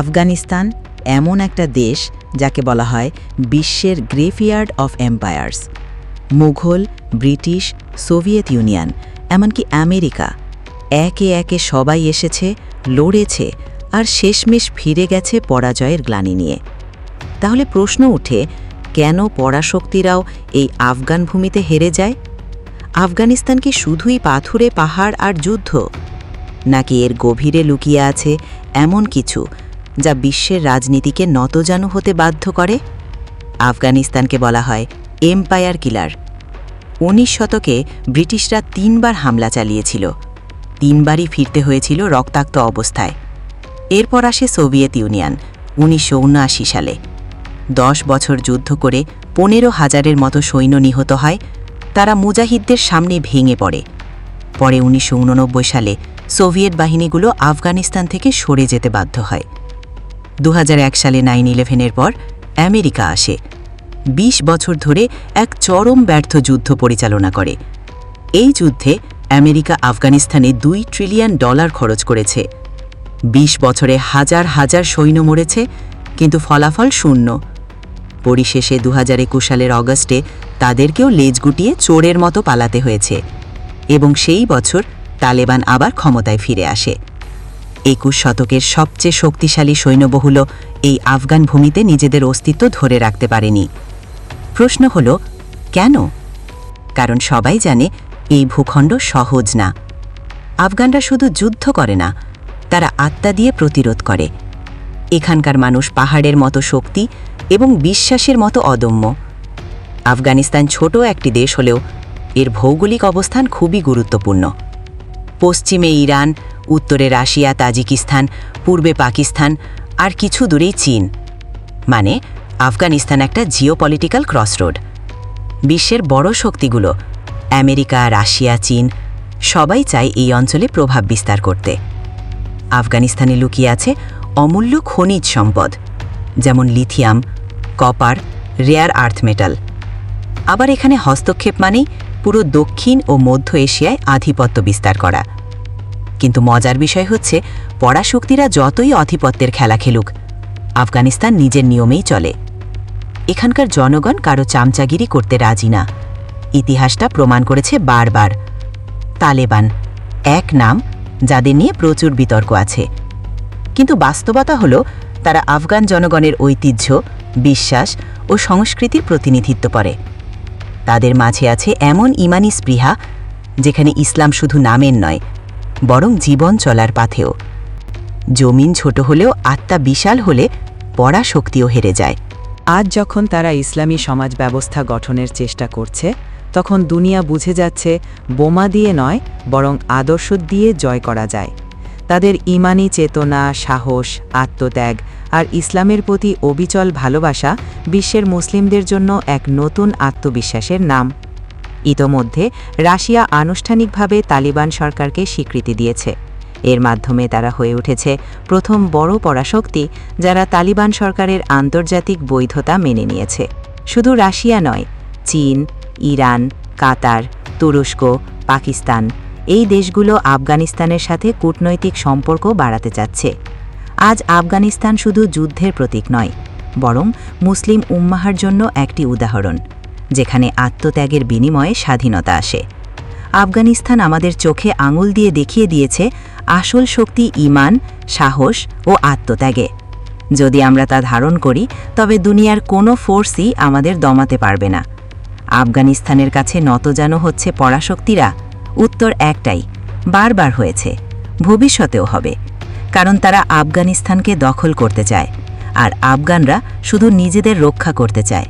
আফগানিস্তান এমন একটা দেশ যাকে বলা হয় বিশ্বের graveyard of empires. Mughal, British, Soviet Union, এমনকি আমেরিকা একে একে সবাই এসেছে, লড়েছে আর শেষমেশ ফিরে গেছে পরাজয়ের গ্লানি নিয়ে। তাহলে প্রশ্ন উঠে, কেন পরাশক্তিরাও এই আফগান ভূমিতে হেরে যায়? আফগানিস্তান কি শুধুই পাথুরে পাহাড় আর যুদ্ধ? নাকি এর গভীরে লুকিয়ে আছে এমন কিছু যা বিশ্বের রাজনীতিকে নতজানু হতে বাধ্য করে, আফগানিস্তানকে বলা হয় এম্পায়ার কিলার। উনিশ শতকে ব্রিটিশরা তিনবার হামলা চালিয়েছিল। তিনবারই ফিরতে হয়েছিল রক্তাক্ত অবস্থায়। এরপর আসে সোভিয়েত ইউনিয়ন, উনিশশো উনআশি সালে। দশ বছর যুদ্ধ করে পনেরো হাজারের মতো সৈন্য নিহত হয়, তারা মুজাহিদদের সামনে ভেঙে পড়ে। পরে উনিশশো উননব্বই সালে সোভিয়েত বাহিনীগুলো আফগানিস্তান থেকে সরে যেতে বাধ্য হয়। দু হাজার এক সালে নাইন ইলেভেনের পর আমেরিকা আসে। ২০ বছর ধরে এক চরম ব্যর্থ যুদ্ধ পরিচালনা করে। এই যুদ্ধে আমেরিকা আফগানিস্তানে দুই ট্রিলিয়ন ডলার খরচ করেছে। ২০ বছরে হাজার হাজার সৈন্য মরেছে, কিন্তু ফলাফল শূন্য। পরিশেষে দু হাজার একুশ সালের অগস্টে তাদেরকেও লেজ গুটিয়ে চোরের মতো পালাতে হয়েছে এবং সেই বছর তালেবান আবার ক্ষমতায় ফিরে আসে। একুশ শতকের সবচেয়ে শক্তিশালী সৈন্যবহুল এই আফগান ভূমিতে নিজেদের অস্তিত্ব ধরে রাখতে পারেনি। প্রশ্ন হল, কেন? কারণ সবাই জানে এই ভূখণ্ড সহজ না। আফগানরা শুধু যুদ্ধ করে না, তারা আত্মা দিয়ে প্রতিরোধ করে। এখানকার মানুষ পাহাড়ের মতো শক্তি এবং বিশ্বাসের মতো অদম্য। আফগানিস্তান ছোট একটি দেশ হলেও এর ভৌগোলিক অবস্থান খুবই গুরুত্বপূর্ণ। পশ্চিমে ইরান, উত্তরে রাশিয়া, তাজিকিস্তান, পূর্বে পাকিস্তান, আর কিছু দূরেই চীন। মানে আফগানিস্তান একটা জিওপলিটিক্যাল ক্রসরোড। বিশ্বের বড় শক্তিগুলো, আমেরিকা, রাশিয়া, চীন, সবাই চায় এই অঞ্চলে প্রভাব বিস্তার করতে। আফগানিস্তানে লুকিয়ে আছে অমূল্য খনিজ সম্পদ, যেমন lithium, copper, rare earth metal. আবার এখানে হস্তক্ষেপ মানেই পুরো দক্ষিণ ও মধ্য এশিয়ায় আধিপত্য বিস্তার করা। কিন্তু মজার বিষয় হচ্ছে, পরাশক্তিরা যতই আধিপত্যের খেলা খেলুক, আফগানিস্তান নিজের নিয়মেই চলে। এখানকার জনগণ কারও চামচাগিরি করতে রাজি না। ইতিহাসটা প্রমাণ করেছে বারবার। তালেবান, এক নাম যাদের নিয়ে প্রচুর বিতর্ক আছে। কিন্তু বাস্তবতা হল, তারা আফগান জনগণের ঐতিহ্য, বিশ্বাস ও সংস্কৃতির প্রতিনিধিত্ব করে। তাদের মাঝে আছে এমন ইমানি স্পৃহা, যেখানে ইসলাম শুধু নামের নয়, বরং জীবন চলার পাথেও। জমিন ছোট হলেও আত্মা বিশাল হলে পড়া শক্তিও হেরে যায়। আজ যখন তারা ইসলামী সমাজ ব্যবস্থা গঠনের চেষ্টা করছে, তখন দুনিয়া বুঝে যাচ্ছে বোমা দিয়ে নয়, বরং আদর্শ দিয়ে জয় করা যায়। তাদের ইমানি চেতনা, সাহস, আত্মত্যাগ আর ইসলামের প্রতি অবিচল ভালোবাসা বিশ্বের মুসলিমদের জন্য এক নতুন আত্মবিশ্বাসের নাম। ইতোমধ্যে, রাশিয়া আনুষ্ঠানিকভাবে তালিবান সরকারকে স্বীকৃতি দিয়েছে। এর মাধ্যমে তারা হয়ে উঠেছে প্রথম বড় পরাশক্তি যারা তালিবান সরকারের আন্তর্জাতিক বৈধতা মেনে নিয়েছে। শুধু রাশিয়া নয়, চীন, ইরান, কাতার, তুরস্ক, পাকিস্তান এই দেশগুলো আফগানিস্তানের সাথে কূটনৈতিক সম্পর্ক বাড়াতে চাচ্ছে। আজ আফগানিস্তান শুধু যুদ্ধের প্রতীক নয়, বরং মুসলিম উম্মাহার জন্য একটি উদাহরণ, যেখানে আত্মত্যাগের বিনিময়ে স্বাধীনতা আসে। আফগানিস্তান আমাদের চোখে আঙুল দিয়ে দেখিয়ে দিয়েছে আসল শক্তি ইমান, সাহস ও আত্মত্যাগে। যদি আমরা তা ধারণ করি, তবে দুনিয়ার কোনো ফোর্সই আমাদের দমাতে পারবে না। আফগানিস্তানের কাছে নতজানো হচ্ছে পরাশক্তিরা উত্তর একটাই, বারবার হয়েছে, ভবিষ্যতেও হবে, কারণ তারা আফগানিস্তানকে দখল করতে চায়, আর আফগানরা শুধু নিজেদের রক্ষা করতে চায়।